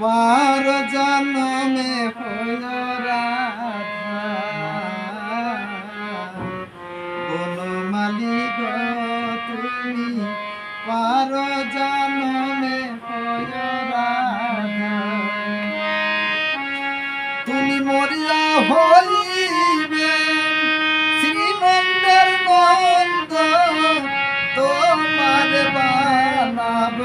পার জন্মে রাধা। মালিক তুমি পার জন্মে তুমি মরিয়া হইবে শ্রীনন্দের নন্দ তোমার বানাব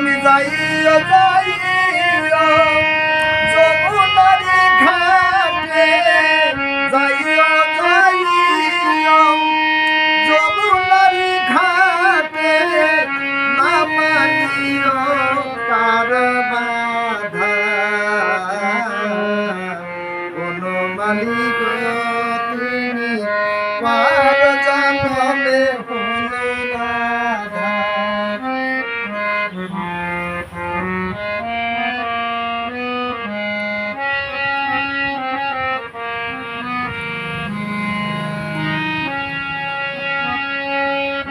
তুমি যাইও যাইও। যমুনারি ঘাটে যাইও যাইও। যমুনারি ঘাটে নামানিও কার বাধা। কোন মালিক তুমি পার জন্মে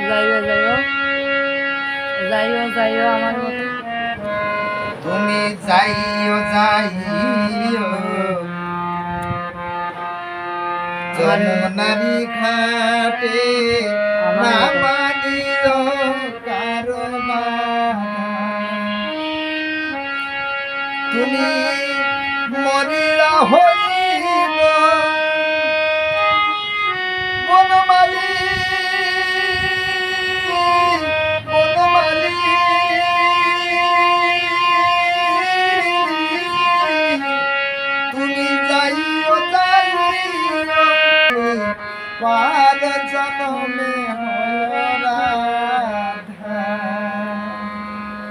যাইও যাইও। যাইও যাইও আমার মতো। তুমি যাইও যাইও। যমুনারি ঘাটে নামানিও কারও তুমি মরিয়া হইব যাইও যাইও পার জনমে